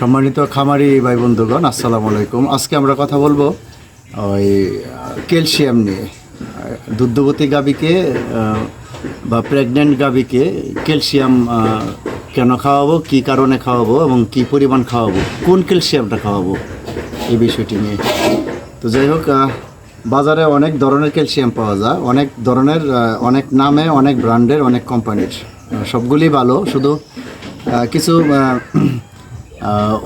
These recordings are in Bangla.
সম্মানিত খামারি ভাই বন্ধুগণ, আসসালামু আলাইকুম। আজকে আমরা কথা বলব ওই ক্যালসিয়াম নিয়ে। দুগ্ধবতী গাভীকে বা প্রেগনেন্ট গাভীকে ক্যালসিয়াম কেন খাওয়াবো, কি কারণে খাওয়াবো এবং কি পরিমাণ খাওয়াবো, কোন ক্যালসিয়ামটা খাওয়াবো এই বিষয়টি নিয়ে। তো যাই হোক বাজারে অনেক ধরনের ক্যালসিয়াম পাওয়া যায়, অনেক ধরনের অনেক নামে, অনেক ব্র্যান্ডের, অনেক কোম্পানির। সবগুলি ভালো, শুধু কিছু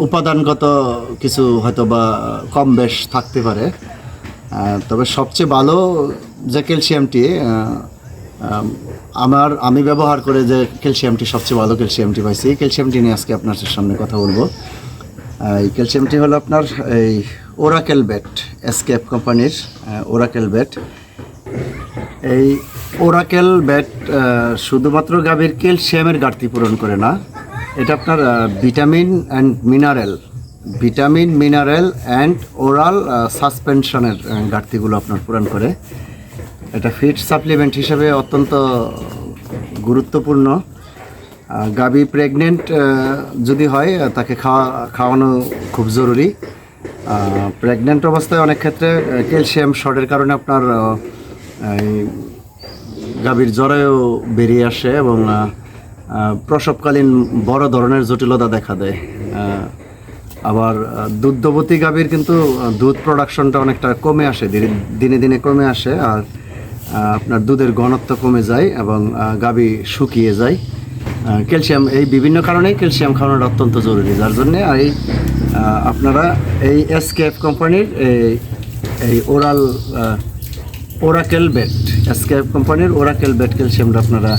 উপাদানগত কিছু হয়তো বা কম বেশ থাকতে পারে। তবে সবচেয়ে ভালো যে ক্যালসিয়ামটি আমার, আমি ব্যবহার করে যে ক্যালসিয়ামটি, সবচেয়ে ভালো ক্যালসিয়ামটি পাইছি, এই ক্যালসিয়ামটি নিয়ে আজকে আপনার সামনে কথা বলব। এই ক্যালসিয়ামটি হলো আপনার এই ওরাকেল বেট এসকেপ কোম্পানির ওরাকেল বেট এই ওরাকেল ব্যাট শুধুমাত্র গাভীর ক্যালসিয়ামের ঘাটতি পূরণ করে না এটা আপনার vitamin and mineral vitamin mineral and oral সাসপেনশনের ঘাটতিগুলো আপনার পূরণ করে। এটা ফিট সাপ্লিমেন্ট হিসেবে অত্যন্ত গুরুত্বপূর্ণ। গাবি প্রেগনেন্ট যদি হয় তাকে খাওয়া, খাওয়ানো খুব জরুরি। প্রেগনেন্ট অবস্থায় অনেক ক্ষেত্রে ক্যালসিয়াম শর্টের কারণে আপনার গাভীর জ্বরেও বেরিয়ে আসে এবং প্রসবকালীন বড় ধরনের জটিলতা দেখা দেয়। আবার দুগ্ধবতী গাভীর কিন্তু দুধ প্রোডাকশনটা অনেকটা কমে আসে, দিনে দিনে কমে আসে আর আপনার দুধের ঘনত্ব কমে যায় এবং গাভী শুকিয়ে যায়। ক্যালসিয়াম, এই বিভিন্ন কারণে ক্যালসিয়াম খাওয়ানোটা অত্যন্ত জরুরি। যার জন্যে আর এই আপনারা এই এসকেএফ কোম্পানির এই এই ওরাল ওরাকেল বেট এসকেএফ কোম্পানির ওরাকেল বেট ক্যালসিয়ামটা আপনারা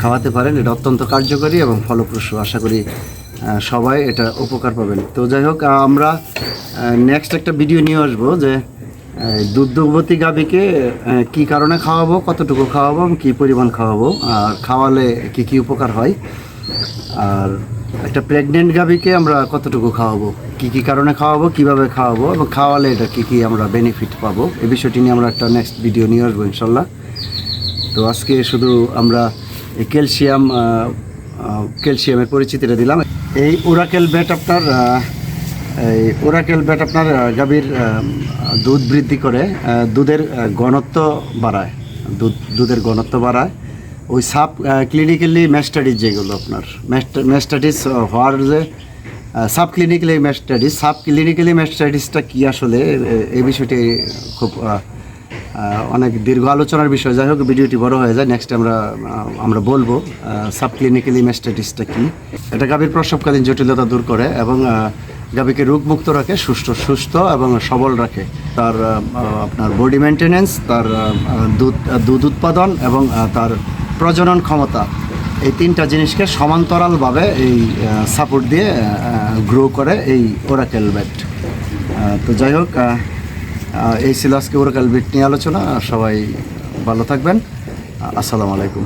খাওয়াতে পারেন। এটা অত্যন্ত কার্যকরী এবং ফলপ্রসূ। আশা করি সবাই এটা উপকার পাবেন। তো যাই হোক আমরা নেক্সট একটা ভিডিও নিয়ে আসব যে দুগ্ধবতী গাভীকে কি কারণে খাওয়াবো, কতটুকু খাওয়াবো কী পরিমাণ খাওয়াবো, আর খাওয়ালে কি কি উপকার হয়। আর একটা প্রেগনেন্ট গাভীকে আমরা কতটুকু খাওয়াবো? কি কি কারণে খাওয়াবো? কীভাবে খাওয়াবো? এবং খাওয়ালে এটা কি কি আমরা বেনিফিট পাবো? এই বিষয়টি নিয়ে আমরা একটা নেক্সট ভিডিও নিয়ে আসব ইনশাল্লাহ। তো আজকে শুধু আমরা এই ক্যালসিয়াম ক্যালসিয়ামের পরিচিতিটা দিলাম। এই ওরাকেল ব্যাট আপনার এই ওরাকেল ব্যাট আপনার গাভীর দুধ বৃদ্ধি করে দুধের ঘনত্ব বাড়ায়। দুধ, দুধের ঘনত্ব বাড়ায়। ওই সাব ক্লিনিক্যালি ম্যাস্টাডিস যেগুলো আপনার ম্যাস্টাডিস হওয়ার যে sub clinically mastitis sub clinically ম্যাস্টাডিসটা কী আসলে এই বিষয়টি খুব অনেক দীর্ঘ আলোচনার বিষয়। যাই হোক, ভিডিওটি বড় হয়ে যায়। নেক্সট আমরা আমরা বলব সাব ক্লিনিক্যালি ম্যাস্টাইটিসটা কী। এটা গাভীর প্রসবকালীন জটিলতা দূর করে এবং গাভীকে রোগমুক্ত রাখে, সুস্থ সুস্থ এবং সবল রাখে। তার আপনার বডি মেনটেনেন্স তার দুধ দুধ উৎপাদন এবং তার প্রজনন ক্ষমতা। এই তিনটা জিনিসকে সমান্তরালভাবে এই সাপোর্ট দিয়ে গ্রো করে এই ওরাকেল ব্যাট তো যাই হোক এই সিলাসকে ওরাকাল বিট নিয়ে আলোচনা। সবাই ভালো থাকবেন। আসসালামু আলাইকুম।